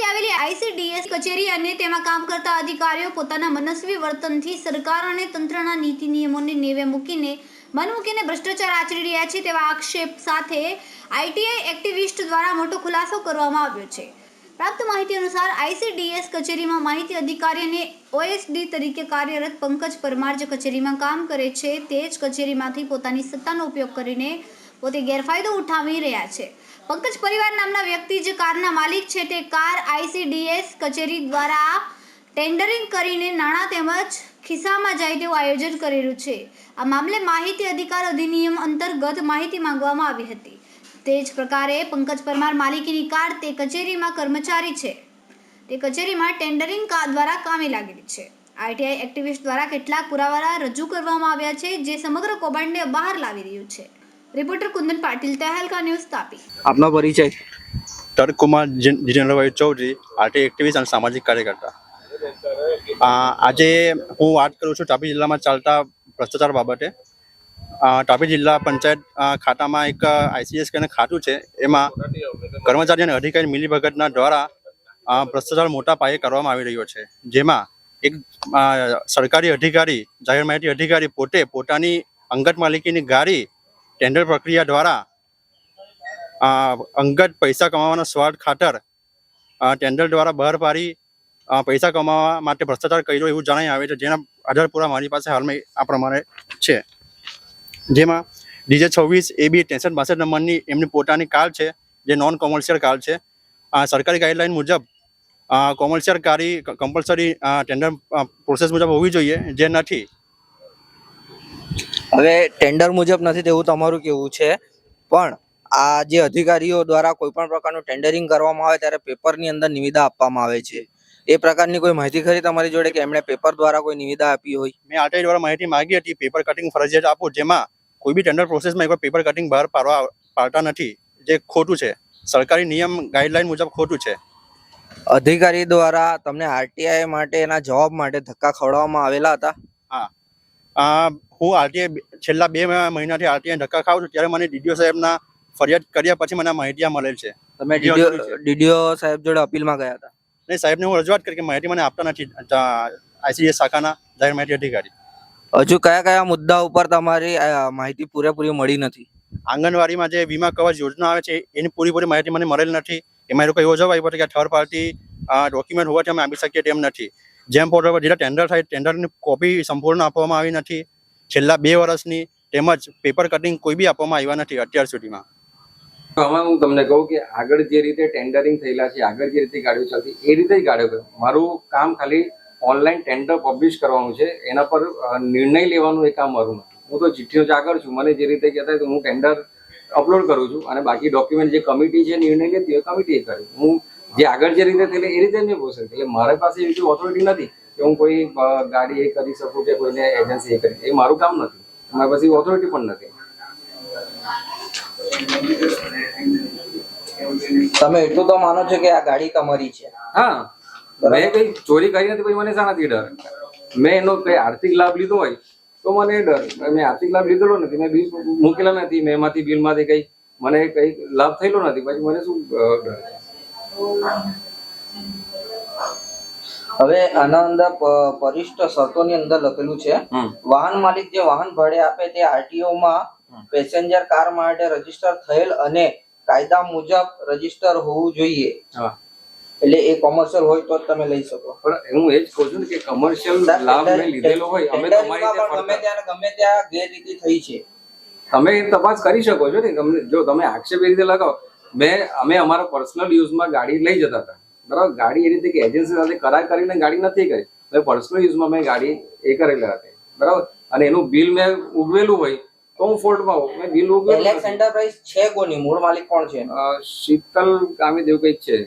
ખાતે આવેલી આઈસીડીએસ કચેરી અને તેમાં કામ કરતા અધિકારીઓ પોતાના મનસ્વી વર્તનથી સરકાર અને તંત્રના નીતિ નિયમોને નેવે મૂકીને મન મૂકીને ભ્રષ્ટાચાર આચરી રહ્યા છે તેવા આક્ષેપ સાથે આઈટીઆઈ એક્ટિવિસ્ટ દ્વારા મોટો ખુલાસો કરવામાં આવ્યો છે. પ્રાપ્ત માહિતી અનુસાર આઈસીડીએસ કચેરીમાં માહિતી અધિકારી અને ઓએસડી તરીકે કાર્યરત પંકજ પરમાર જે કચેરીમાં કામ કરે છે તે જ કચેરીમાંથી પોતાની સત્તાનો ઉપયોગ કરીને પોતે ગેરફાયદો ઉઠાવી રહ્યા છે. પંકજ પરિવાર નામના વ્યક્તિ જે કારના માલિક છે તે કાર આઈસીડીએસ કચેરી દ્વારા ટેન્ડરિંગ કરીને નાણાં તેમજ ખિસ્સામાં જાય તેવું આયોજન કરેલું છે. આ મામલે માહિતી અધિકાર અધિનિયમ અંતર્ગત માહિતી માંગવામાં આવી હતી. તે જ પ્રકારે પંકજ પરમાર માલિકીની કાર તે કચેરીમાં કર્મચારી છે. તે કચેરીમાં ટેન્ડરિંગ દ્વારા કામે લાગેલી છે. આઈટીઆઈ એક્ટિવિસ્ટ દ્વારા કેટલાક પુરાવા રજૂ કરવામાં આવ્યા છે જે સમગ્ર કૌભાંડને બહાર લાવી રહ્યું છે. રિપોર્ટર કુંદન પાટીલ તહેલકા ન્યૂઝ તાપી આપનો પરિચય તર્કકુમાર જીન- જીતેન્દ્રભાઈ ચૌધરી આર્ટી એક્ટિવિસ્ટ અને સામાજિક કાર્યકર્તા આજે હું વાત કરું છું તાપી જિલ્લામાં ચાલતા ભ્રષ્ટાચાર બાબતે તાપી જિલ્લા પંચાયત ખાતામાં એક આઈસીએસ કરીને ખાતું છે એમાં કર્મચારી અને અધિકારી મિલીભગતના દ્વારા ભ્રષ્ટાચાર મોટા પાયે કરવામાં આવી રહ્યો છે જેમાં એક સરકારી અધિકારી જાહેર માહિતી અધિકારી પોતે પોતાની અંગત માલિકીની ગાડી ટેન્ડર પ્રક્રિયા દ્વારા અંગત પૈસા કમાવાના સ્વાર્થ ખાતર ટેન્ડર દ્વારા બહાર પાડી પૈસા કમાવા માટે ભ્રષ્ટાચાર કર્યો એવું જણાઈ આવે છે. જેના આધાર પુરા મારી પાસે હાલમાં આ પ્રમાણે છે. જેમાં ડીજે છવ્વીસ, એ બી ત્રેસઠ, બાસઠ નંબરની એમની પોતાની કાર છે, જે નોન કોમર્શિયલ કાર છે સરકારી ગાઈડલાઇન મુજબ કોમર્શિયલ કારી કમ્પલસરી ટેન્ડર પ્રોસેસ મુજબ હોવી જોઈએ, જે નથી. હવે ટેન્ડર મુજબ નથી તેવું તમારું કેવું છે. પણ આ જે અધિકારીઓ દ્વારા કોઈ પણ પ્રકારનું ટેન્ડરિંગ કરવામાં આવે ત્યારે પેપરની અંદર નિવિદા આપવામાં આવે છે. એ પ્રકારની કોઈ માહિતી ખરી તમારી જોડે કે એમણે પેપર દ્વારા કોઈ નિવિદા આપી હોય? મેં આટલી દ્વારા માહિતી માંગી હતી પેપર કટિંગ ફરજિયાત આપો જેમાં કોઈ બી ટેન્ડર પ્રોસેસમાં એકવાર પેપર કટિંગ બહાર પાડવા પાડતા નથી. જે ખોટું છે. સરકારી નિયમ ગાઈડલાઈન મુજબ ખોટું છે. અધિકારી દ્વારા તમને આરટીઆઈ માટે એના જવાબ માટે ધક્કા ખવડાવવામાં આવેલા હતા? આ હું આરટીઆઈ છેલ્લા બે મહિનાથી આરટીઆઈ ધક્કા ખાઉં છું ત્યારે મને ડીડીઓ સાહેબના ફરિયાદ કર્યા પછી મને માહિતી મળેલ છે. તમે ડીડીઓ સાહેબ જોડે અપીલમાં ગયા હતા? નહીં સાહેબને હું રજૂઆત કરી કે માહિતી મને આપતા નથી આઈસીએસ શાખાના જાહેર માહિતી અધિકારી. હજુ કયા કયા મુદ્દા ઉપર તમારી માહિતી પૂરેપૂરી મળી નથી? આંગણવાડીમાં જે વીમા કવચ યોજના આવે છે એની પૂરીપૂરી માહિતી મને મળેલ નથી. એમાં એ લોકો એવો જવાબ આપ્યો કે થર્ડ પાર્ટી ડોક્યુમેન્ટ હોવાથી અમે આપી શકીએ તેમ નથી. જેમ પોર્ટલ પર જેટલા ટેન્ડર થાય ટેન્ડરની કોપી સંપૂર્ણ આપવામાં આવી નથી. છેલ્લા બે વર્ષની તેમજ પેપર કટિંગ કોઈ બી આપવામાં આવ્યા નથી અત્યાર સુધીમાં. આમાં હું તમને કહું કે આગળ જે રીતે ટેન્ડરિંગ થયેલા છે, આગળ જે રીતે ગાડીઓ ચાલતી, એ રીતે જ ગાડીઓ. મારું કામ ખાલી ઓનલાઈન ટેન્ડર પબ્લિશ કરવાનું છે, એના પર નિર્ણય લેવાનું એ કામ મારું હું તો ચિઠ્ઠીઓ જ આગળ છું. મને જે રીતે કહેતા તો હું ટેન્ડર અપલોડ કરું છું અને બાકી ડોક્યુમેન્ટ જે કમિટી છે નિર્ણય લેતી હોય કમિટી કરે. હું જે આગળ જે રીતે થયેલી એ રીતે નહીં પ્રોસેસ એટલે મારી પાસે એવી ઓથોરિટી નથી કે હું કોઈ ગાડી એ કરી શકું કે કોઈને એજન્સી એ કરી એ મારું કામ નથી. મારી પાસે ઓથોરિટી પણ નથી. તમે એટલું તો માનો છો કે આ ગાડી તમારી છે. હા. મેં કઈ ચોરી કરી નથી પછી મને શાનાથી ડર. મેં એનો કઈ આર્થિક લાભ લીધો હોય તો મને ડર. મેં આર્થિક લાભ લીધેલો નથી. મેં બિલ મૂકેલા નથી. મેં એમાંથી બિલમાંથી કઈ મને કઈ લાભ થયેલો નથી. પછી મને શું ડર છે? હવે આના અંદર પરિષ્ઠ શરતોની અંદર લખેલું છે વાહન માલિક જે વાહન ભાડે આપે તે આરટીઓ માં પેસેન્જર કાર માટે રજિસ્ટર થયેલ અને કાયદા મુજબ રજિસ્ટર હોવું જોઈએ. એટલે એ કોમર્શિયલ હોય તો તમે લઈ શકો. પણ હું એ જ કહું છું કે કોમર્શિયલ લાભ મેં લીધેલો હોય અમે તમારી રીતે ગમે ત્યાં ગમે ત્યાં ગેરરીતિ થઈ છે. તમે તપાસ કરી શકો છો ને જો તમે આક્ષેપ એ રીતે લગાવો મેં અમે અમારા પર્સનલ યુઝમાં ગાડી લઈ જતા હતા. બરાબર? ગાડી એ રીતે કે એજન્સી સાથે કરાર કરીને ગાડી નથી કરી. મેં પર્સનલ યુઝમાં મેં ગાડી એ કરેલા હતી. બરાબર? અને એનું બિલ મેં ઉગવેલું હોય તો હું ફોલ્ટમાં હોઉં. મેં બિલ ઉગવેલું એલેક્સ એન્ટરપ્રાઇઝ છે કોની? મૂળ માલિક કોણ છે? શીતલ કામી જેવું કંઈક છે.